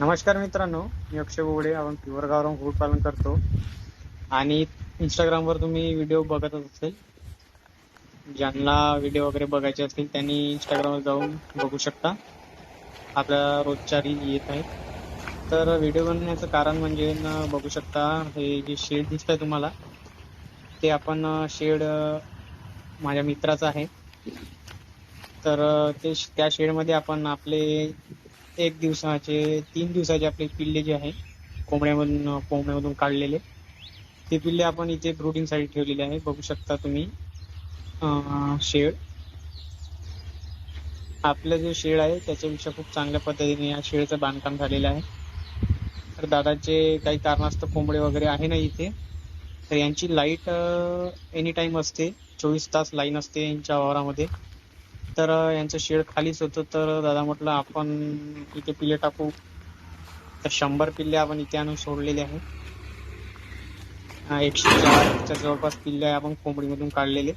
नमस्कार मित्रांनो मी अक्षय बोबडे आपण प्युअर गावरान कुक्कुटपालन करतो. आणि इंस्टाग्रामवर तुम्ही व्हिडिओ बघतच असेल ज्यांना व्हिडिओ वगैरे बघायचे असतील त्यांनी इंस्टाग्रामवर जाऊन बघू शकता. आपल्या रोजच्या रील येत आहेत. तर व्हिडिओ बनवण्याचं कारण म्हणजे बघू शकता हे जे शेड दिसतंय तुम्हाला ते आपण शेड माझ्या मित्राचं आहे. तर ते त्या शेडमध्ये आपण आपले एक दिवसाचे तीन दिवसाचे आपले पिल्ले जे आहे कोंबड्यामधून कोंबड्यामधून काढलेले. ते पिल्ले आपण इथे ब्रुडिंगसाठी ठेवलेले आहे. बघू शकता तुम्ही. शेड. आपलं जे शेड आहे त्याच्यापेक्षा खूप चांगल्या पद्धतीने या शेडचं बांधकाम झालेलं आहे. तर दादाचे काही कारणास्तव कोंबडे वगैरे आहे ना इथे. तर यांची लाइट एनी टाईम असते. चोवीस तास लाईन असते यांच्या वावरामध्ये. तर यांचं शेड खालीच होतं. तर दादा म्हटलं आपण इथे पिल्ले टाकू. तर शंभर पिल्ले आपण इथे आणून सोडलेले आहे एकशे चारच्या जवळपास पिल्ले आपण कोंबडीमधून काढलेले.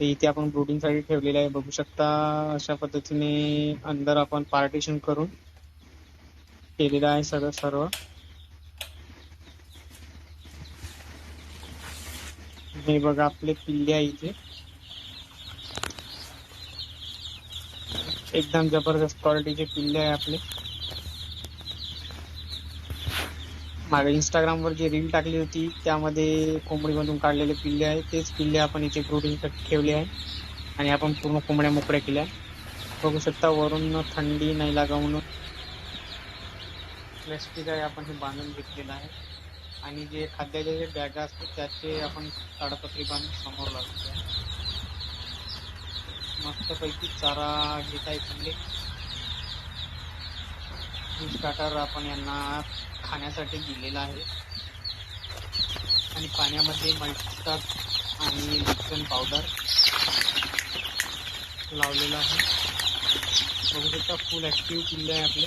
ते इथे आपण ब्रुडिंगसाठी ठेवलेले आहे. बघू शकता अशा पद्धतीने अंदर आपण पार्टिशन करून केलेलं आहे सगळं सर्व. हे बघा आपले पिल्ले आहे इथे. एकदम जबरदस्त क्वालिटीचे पिल्ले आहे आपले. मागे इंस्टाग्रामवर जी रील टाकली होती त्यामध्ये कोंबडीमधून काढलेले पिल्ले आहे तेच पिल्ले आपण इथे ब्रुडिंग ठेवले आहे आणि आपण पूर्ण कोंबड्या मोकळ्या केल्या. बघू शकता वरून थंडी नाही लागा म्हणून प्लॅस्टिक आहे आपण हे बांधून घेतलेलं आहे. आणि जे खाद्याचे जे बॅगा असतात त्याचे आपण ताडपत्री बांधून समोर लागतो मस्तपैकी चारा घेत आहे पिल्ले स्टार्टर आपण यांना खाण्यासाठी दिलेला आहे. आणि पाण्यामध्ये मल्टीस्टार आणि लिक्विड पावडर लावलेला आहे. बघू शकता फुल ॲक्टिव्ह किल्ले आहे आपले.